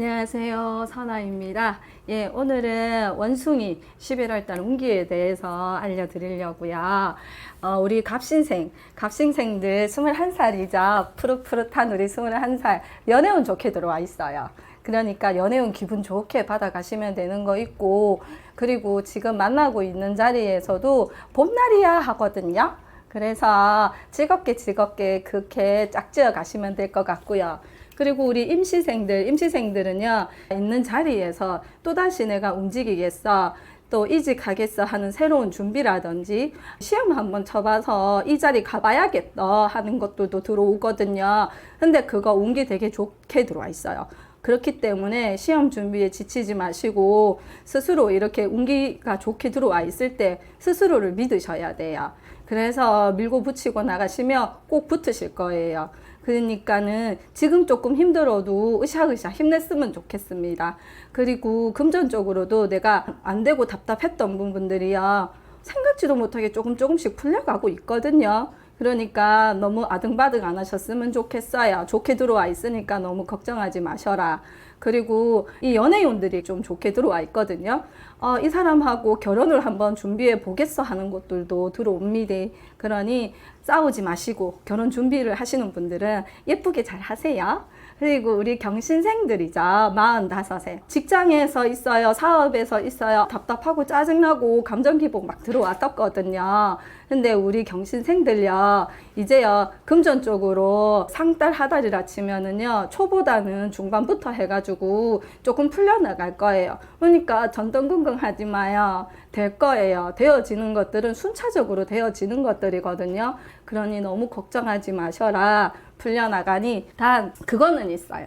안녕하세요. 선아입니다. 예, 오늘은 원숭이 11월달 운기에 대해서 알려드리려고요. 어, 우리 갑신생, 갑신생들 21살이죠. 푸릇푸릇한 우리 21살. 연애운 좋게 들어와 있어요. 그러니까 연애운 기분 좋게 받아가시면 되는 거 있고, 그리고 지금 만나고 있는 자리에서도 봄날이야 하거든요. 그래서 즐겁게 즐겁게 그렇게 짝지어 가시면 될 것 같고요. 그리고 우리 임시생들, 임시생들은요, 있는 자리에서 또다시 내가 움직이겠어, 또 이직하겠어 하는 새로운 준비라든지, 시험 한번 쳐봐서 이 자리 가봐야겠다 하는 것들도 들어오거든요. 근데 그거 운기 되게 좋게 들어와 있어요. 그렇기 때문에 시험 준비에 지치지 마시고 스스로 이렇게 운기가 좋게 들어와 있을 때 스스로를 믿으셔야 돼요. 그래서 밀고 붙이고 나가시면 꼭 붙으실 거예요. 그러니까는 지금 조금 힘들어도 으쌰으쌰 힘냈으면 좋겠습니다. 그리고 금전적으로도 내가 안 되고 답답했던 부분들이요. 생각지도 못하게 조금 조금씩 풀려가고 있거든요. 그러니까 너무 아등바등 안 하셨으면 좋겠어요. 좋게 들어와 있으니까 너무 걱정하지 마셔라. 그리고 이 연예인들이 좀 좋게 들어와 있거든요. 어, 이 사람하고 결혼을 한번 준비해 보겠어 하는 것들도 들어옵니다. 그러니 싸우지 마시고 결혼 준비를 하시는 분들은 예쁘게 잘 하세요. 그리고 우리 경신생들이죠. 45세. 직장에서 있어요. 사업에서 있어요. 답답하고 짜증나고 감정기복 막 들어왔었거든요. 근데 우리 경신생들요. 이제요. 금전 쪽으로 상달 하달이라 치면은요. 초보다는 중반부터 해가지고 조금 풀려나갈 거예요. 그러니까 전등 긍긍 하지 마요. 될 거예요. 되어지는 것들은 순차적으로 되어지는 것들이거든요. 그러니 너무 걱정하지 마셔라. 풀려나가니 단 그거는 있어요.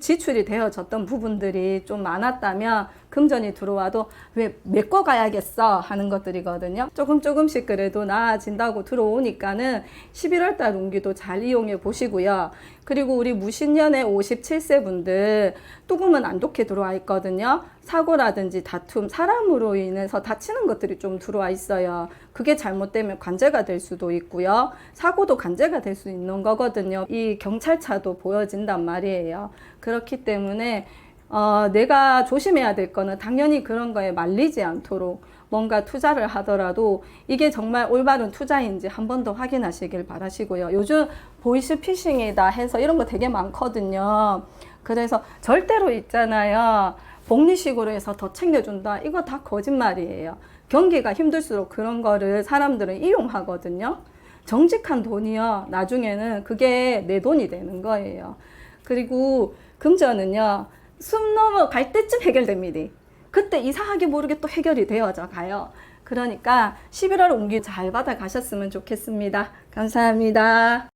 지출이 되어졌던 부분들이 좀 많았다면 금전이 들어와도 왜 메꿔 가야겠어 하는 것들이거든요. 조금 조금씩 그래도 나아진다고 들어오니까는 11월 달 운기도 잘 이용해 보시고요. 그리고 우리 무신년의 57세 분들 조금은 안 좋게 들어와 있거든요. 사고라든지 다툼, 사람으로 인해서 다치는 것들이 좀 들어와 있어요. 그게 잘못되면 관제가 될 수도 있고요. 사고도 관제가 될 수 있는 거거든요. 이 경찰차도 보여진단 말이에요. 그렇기 때문에 어, 내가 조심해야 될 거는 당연히 그런 거에 말리지 않도록 뭔가 투자를 하더라도 이게 정말 올바른 투자인지 한 번 더 확인하시길 바라시고요. 요즘 보이스 피싱이다 해서 이런 거 되게 많거든요. 그래서 절대로 있잖아요. 복리식으로 해서 더 챙겨준다. 이거 다 거짓말이에요. 경기가 힘들수록 그런 거를 사람들은 이용하거든요. 정직한 돈이요. 나중에는 그게 내 돈이 되는 거예요. 그리고 금전은요. 숨 넘어갈 때쯤 해결됩니다. 그때 이상하게 모르게 또 해결이 되어져 가요. 그러니까 11월 운기 잘 받아 가셨으면 좋겠습니다. 감사합니다.